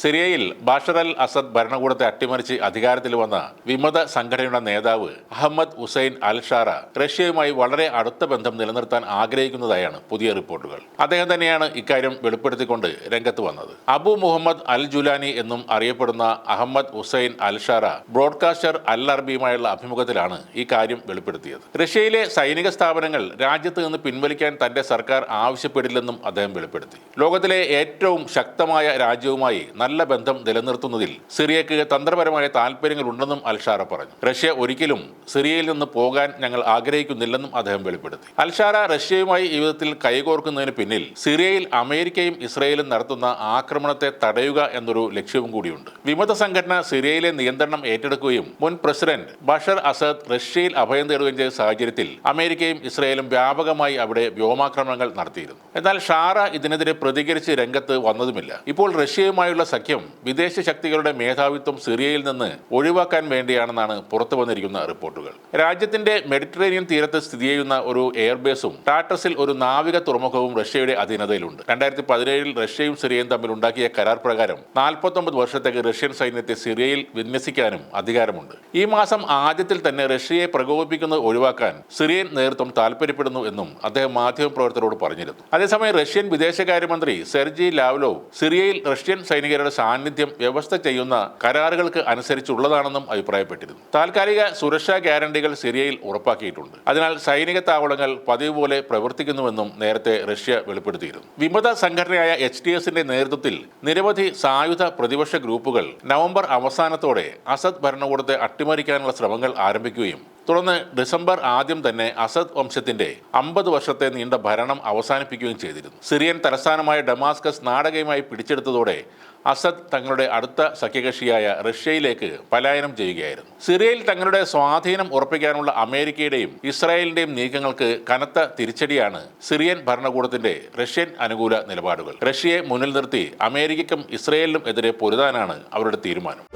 സിറിയയിൽ Bashar al Asad ഭരണകൂടത്തെ അട്ടിമറിച്ച് അധികാരത്തിൽ വന്ന വിമത സംഘടനയുടെ നേതാവ് അഹമ്മദ് ഹുസൈൻ അൽ ഷാറ റഷ്യയുമായി വളരെ അടുത്ത ബന്ധം നിലനിർത്താൻ ആഗ്രഹിക്കുന്നതായാണ് പുതിയ റിപ്പോർട്ടുകൾ. അദ്ദേഹം തന്നെയാണ് ഇക്കാര്യം വെളിപ്പെടുത്തിക്കൊണ്ട് രംഗത്ത് വന്നത്. അബു മുഹമ്മദ് അൽ ജുലാനി എന്നും അറിയപ്പെടുന്ന Ahmed Hussein Al Sharaa broadcaster Al അറബിയുമായുള്ള അഭിമുഖത്തിലാണ് ഈ കാര്യം വെളിപ്പെടുത്തിയത്. റഷ്യയിലെ സൈനിക സ്ഥാപനങ്ങൾ രാജ്യത്ത് നിന്ന് പിൻവലിക്കാൻ തന്റെ സർക്കാർ ആവശ്യപ്പെടില്ലെന്നും അദ്ദേഹം വെളിപ്പെടുത്തി. ലോകത്തിലെ ഏറ്റവും ശക്തമായ രാജ്യവുമായി നല്ല ബന്ധം നിലനിർത്തുന്നതിൽ സിറിയക്ക് തന്ത്രപരമായ താല്പര്യങ്ങളുണ്ടെന്നും അൽഷാറ പറഞ്ഞു. റഷ്യ ഒരിക്കലും സിറിയയിൽ നിന്ന് പോകാൻ ഞങ്ങൾ ആഗ്രഹിക്കുന്നില്ലെന്നും അദ്ദേഹം വെളിപ്പെടുത്തി. അൽഷാറ റഷ്യയുമായി ഈ വിധത്തിൽ കൈകോർക്കുന്നതിന് പിന്നിൽ സിറിയയിൽ അമേരിക്കയും ഇസ്രയേലും നടത്തുന്ന ആക്രമണത്തെ തടയുക എന്നൊരു ലക്ഷ്യവും കൂടിയുണ്ട്. വിമത സംഘടന സിറിയയിലെ നിയന്ത്രണം ഏറ്റെടുക്കുകയും മുൻ പ്രസിഡന്റ് ബഷർ അസദ് റഷ്യയിൽ അഭയം തേടുകയും ചെയ്ത സാഹചര്യത്തിൽ അമേരിക്കയും ഇസ്രയേലും വ്യാപകമായി അവിടെ വ്യോമാക്രമണങ്ങൾ നടത്തിയിരുന്നു. എന്നാൽ ഷാറ ഇതിനെതിരെ പ്രതികരിച്ച് രംഗത്ത് വന്നതുമില്ല. ഇപ്പോൾ റഷ്യയുമായുള്ള സഖ്യം വിദേശ ശക്തികളുടെ മേധാവിത്വം സിറിയയിൽ നിന്ന് ഒഴിവാക്കാൻ വേണ്ടിയാണെന്നാണ് പുറത്തു വന്നിരിക്കുന്ന റിപ്പോർട്ടുകൾ. രാജ്യത്തിന്റെ മെഡിറ്ററേനിയൻ തീരത്ത് സ്ഥിതി ചെയ്യുന്ന ഒരു എയർബേസും ടാറ്റസിൽ ഒരു നാവിക തുറമുഖവും റഷ്യയുടെ അധീനതയിലുണ്ട്. രണ്ടായിരത്തി പതിനേഴിൽ റഷ്യയും സിറിയയും തമ്മിൽ ഉണ്ടാക്കിയ കരാർ പ്രകാരം നാൽപ്പത്തൊമ്പത് വർഷത്തേക്ക് റഷ്യൻ സൈന്യത്തെ സിറിയയിൽ വിന്യസിക്കാനും അധികാരമുണ്ട്. ഈ മാസം ആദ്യത്തിൽ തന്നെ റഷ്യയെ പ്രകോപിപ്പിക്കുന്നത് ഒഴിവാക്കാൻ സിറിയൻ നേതൃത്വം താൽപര്യപ്പെടുന്നു എന്നും അദ്ദേഹം മാധ്യമപ്രവർത്തകരോട് പറഞ്ഞിരുന്നു. അതേസമയം റഷ്യൻ വിദേശകാര്യമന്ത്രി സെർജി ലാവ്ലോവ് സിറിയയിൽ റഷ്യൻ സൈനികരുടെ സാന്നിധ്യം വ്യവസ്ഥ ചെയ്യുന്ന കരാറുകൾക്ക് അനുസരിച്ചുള്ളതാണെന്നും അഭിപ്രായപ്പെട്ടിരുന്നു. താൽക്കാലിക സുരക്ഷാ ഗ്യാരണ്ടികൾ സിറിയയിൽ ഉറപ്പാക്കിയിട്ടുണ്ട്. അതിനാൽ സൈനിക താവളങ്ങൾ പതിവ് പോലെ പ്രവർത്തിക്കുന്നുവെന്നും നേരത്തെ റഷ്യ വെളിപ്പെടുത്തിയിരുന്നു. വിമത സംഘടനയായ എച്ച് ഡി എസിന്റെ നേതൃത്വത്തിൽ നിരവധി സായുധ പ്രതിപക്ഷ ഗ്രൂപ്പുകൾ നവംബർ അവസാനത്തോടെ അസദ് ഭരണകൂടത്തെ അട്ടിമറിക്കാനുള്ള ശ്രമങ്ങൾ ആരംഭിക്കുകയും തുടർന്ന് ഡിസംബർ ആദ്യം തന്നെ അസദ് വംശത്തിന്റെ അമ്പത് വർഷത്തെ നീണ്ട ഭരണം അവസാനിപ്പിക്കുകയും ചെയ്തിരുന്നു. സിറിയൻ തലസ്ഥാനമായ ഡമാസ്കസ് നാടകയുമായി പിടിച്ചെടുത്തതോടെ അസദ് തങ്ങളുടെ അടുത്ത സഖ്യകക്ഷിയായ റഷ്യയിലേക്ക് പലായനം ചെയ്യുകയായിരുന്നു. സിറിയയിൽ തങ്ങളുടെ സ്വാധീനം ഉറപ്പിക്കാനുള്ള അമേരിക്കയുടെയും ഇസ്രായേലിന്റെയും നീക്കങ്ങൾക്ക് കനത്ത തിരിച്ചടിയാണ് സിറിയൻ ഭരണകൂടത്തിന്റെ റഷ്യൻ അനുകൂല നിലപാടുകൾ. റഷ്യയെ മുന്നിൽ നിർത്തി അമേരിക്കയ്ക്കും ഇസ്രായേലിനും എതിരെ പൊരുതാനാണ് അവരുടെ തീരുമാനം.